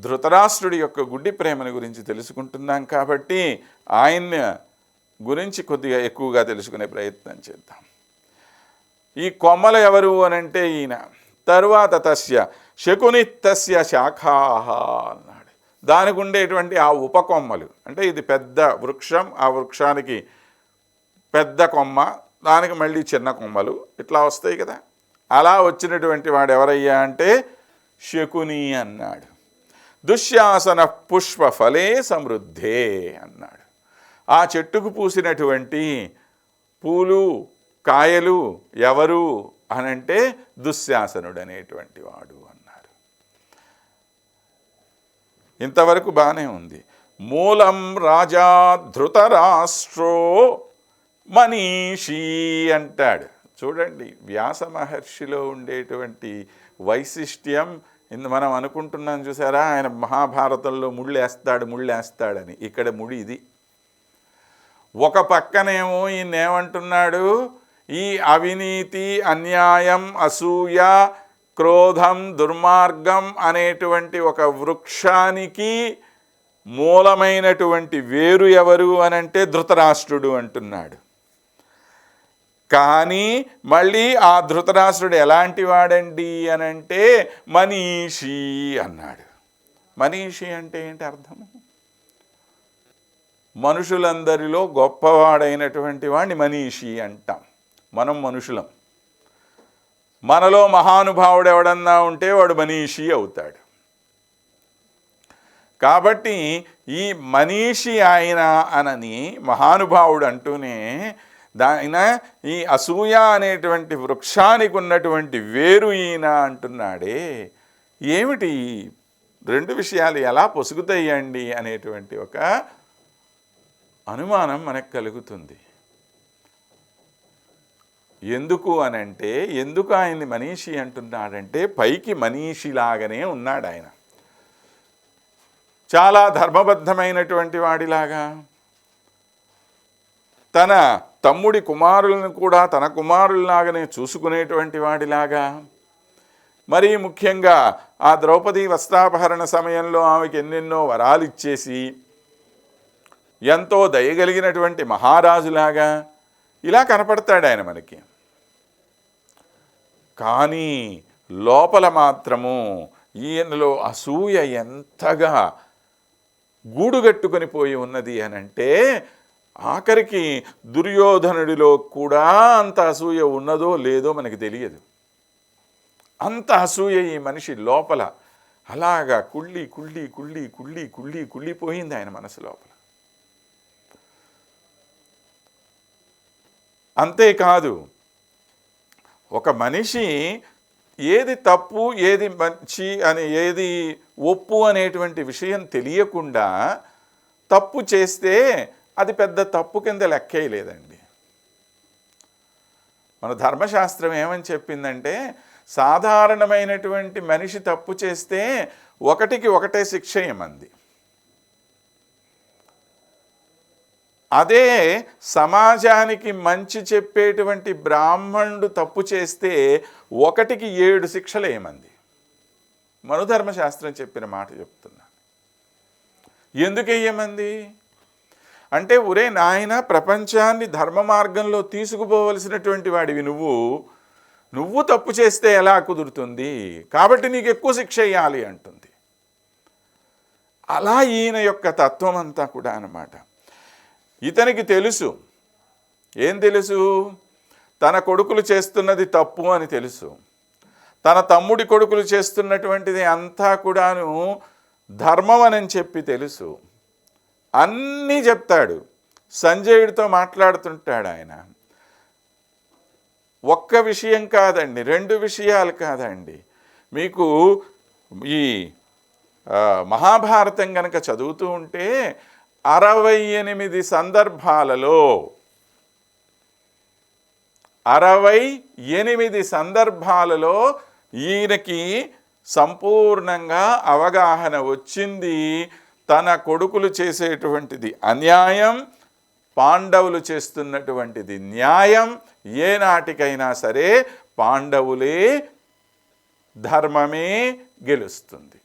ధృతరాష్ట్రుడి యొక్క గుడ్డి ప్రేమను గురించి తెలుసుకుంటున్నాం కాబట్టి ఆయన గురించి కొద్దిగా ఎక్కువగా తెలుసుకునే ప్రయత్నం చేద్దాం. ఈ కొమ్మలు ఎవరు అనంటే ఈయన. తరువాత తస్య శకుని తస్య శాఖాహ అన్నాడు. దానికి ఉండేటువంటి ఆ ఉపకొమ్మలు అంటే ఇది పెద్ద వృక్షం ఆ వృక్షానికి పెద్ద కొమ్మ దానికి మళ్ళీ చిన్న కొమ్మలు ఇట్లా వస్తాయి కదా. అలా వచ్చినటువంటి వాడు ఎవరయ్యా అంటే శకుని అన్నాడు. దుశ్యాసన పుష్ప ఫలే సమృద్ధే అన్నాడు. ఆ చెట్టుకు పూసినటువంటి పూలు కాయలు ఎవరు అనంటే దుశ్శాసనుడు అనేటువంటి వాడు అన్నారు. ఇంతవరకు బాగానే ఉంది. మూలం రాజా ధృతరాష్ట్రో మనీషీ అంటాడు. చూడండి వ్యాస మహర్షిలో ఉండేటువంటి వైశిష్ట్యం ఇందు మనం అనుకుంటున్నాం చూసారా? ఆయన మహాభారతంలో ముళ్ళేస్తాడు ముళ్ళేస్తాడని. ఇక్కడ ముడి ఇది. ఒక పక్కనేమో ఈయన ఏమంటున్నాడు ఈ అవినీతి అన్యాయం అసూయ క్రోధం దుర్మార్గం అనేటువంటి ఒక వృక్షానికి మూలమైనటువంటి వేరు ఎవరు అనంటే ధృతరాష్ట్రుడు అంటున్నాడు. కానీ మళ్ళీ ఆ ధృతరాష్ట్రుడు ఎలాంటి వాడండి అనంటే మనీషి అన్నాడు. మనీషి అంటే ఏంటి అర్థము? మనుషులందరిలో గొప్పవాడైనటువంటి వాడిని మనీషి అంటాం. మనం మనుషులం. మనలో మహానుభావుడు ఎవడన్నా ఉంటే వాడు మనీషి అవుతాడు. కాబట్టి ఈ మనీషి ఆయన అనని మహానుభావుడు అంటూనే దాయన ఈ అసూయ అనేటువంటి వృక్షానికి ఉన్నటువంటి వేరు ఈయన అంటున్నాడే ఏమిటి రెండు విషయాలు ఎలా పొసుగుతాయండి అనేటువంటి ఒక అనుమానం మనకు కలుగుతుంది. ఎందుకు అనంటే ఎందుకు ఆయన్ని మనీషి అంటున్నాడంటే పైకి మనీషిలాగానే ఉన్నాడు ఆయన. చాలా ధర్మబద్ధమైనటువంటి వాడిలాగా తన తమ్ముడి కుమారులను కూడా తన కుమారుల్లాగానే చూసుకునేటువంటి వాడిలాగా. మరీ ముఖ్యంగా ఆ ద్రౌపది వస్త్రాపహరణ సమయంలో ఆమెకి ఎన్నెన్నో వరాలు ఇచ్చేసి ఎంతో దయగలిగినటువంటి మహారాజులాగా ఇలా కనపడతాడు ఆయన మనకి. కానీ లోపల మాత్రము ఈయనలో అసూయ ఎంతగా గూడుగట్టుకొని పోయి ఉన్నది అని అంటే ఆఖరికి దుర్యోధనుడిలో కూడా అంత అసూయ ఉన్నదో లేదో మనకి తెలియదు. అంత అసూయ ఈ మనిషి లోపల. అలాగా కుళ్ళి కుళ్ళి కుళ్ళి కుళ్ళి కుళ్ళి కుళ్ళిపోయింది ఆయన మనసు లోపల. అంతేకాదు ఒక మనిషి ఏది తప్పు ఏది మంచి అని ఏది ఒప్పు అనేటువంటి విషయం తెలియకుండా తప్పు చేస్తే అది పెద్ద తప్పు కింద లెక్కేయలేదండి. మన ధర్మశాస్త్రం ఏమని చెప్పిందంటే సాధారణమైనటువంటి మనిషి తప్పు చేస్తే ఒకటికి ఒకటే శిక్ష ఏమంది అదే సమాజానికి మంచి చెప్పేటువంటి బ్రాహ్మణుడు తప్పు చేస్తే ఒకటికి ఏడు శిక్షలు ఏమంది మనుధర్మశాస్త్రం చెప్పిన మాట చెప్తున్నా. ఎందుకు ఏమంది అంటే ఒరే నాయన ప్రపంచాన్ని ధర్మ మార్గంలో తీసుకుపోవలసినటువంటి వాడివి నువ్వు. నువ్వు తప్పు చేస్తే ఎలా కుదురుతుంది? కాబట్టి నీకు ఎక్కువ శిక్ష ఇవ్వాలి అంటుంది. అలా ఈయన యొక్క తత్వం అంతా కూడా అనమాట ఇతనికి తెలుసు. ఏం తెలుసు? తన కొడుకులు చేస్తున్నది తప్పు అని తెలుసు. తన తమ్ముడి కొడుకులు చేస్తున్నటువంటిది అంతా కూడాను ధర్మం అని చెప్పి తెలుసు. అన్నీ చెప్తాడు. సంజయుడితో మాట్లాడుతుంటాడు ఆయన. ఒక్క విషయం కాదండి రెండు విషయాలు కాదండి. మీకు ఈ మహాభారతం కనుక చదువుతూ ఉంటే అరవై ఎనిమిది సందర్భాలలో అరవై ఎనిమిది సందర్భాలలో ఈయనకి సంపూర్ణంగా అవగాహన వచ్చింది. తన కొడుకులు చేసేటువంటిది అన్యాయం పాండవులు చేస్తున్నటువంటిది న్యాయం ఏ నాటికైనా సరే పాండవులే ధర్మమే గెలుస్తుంది.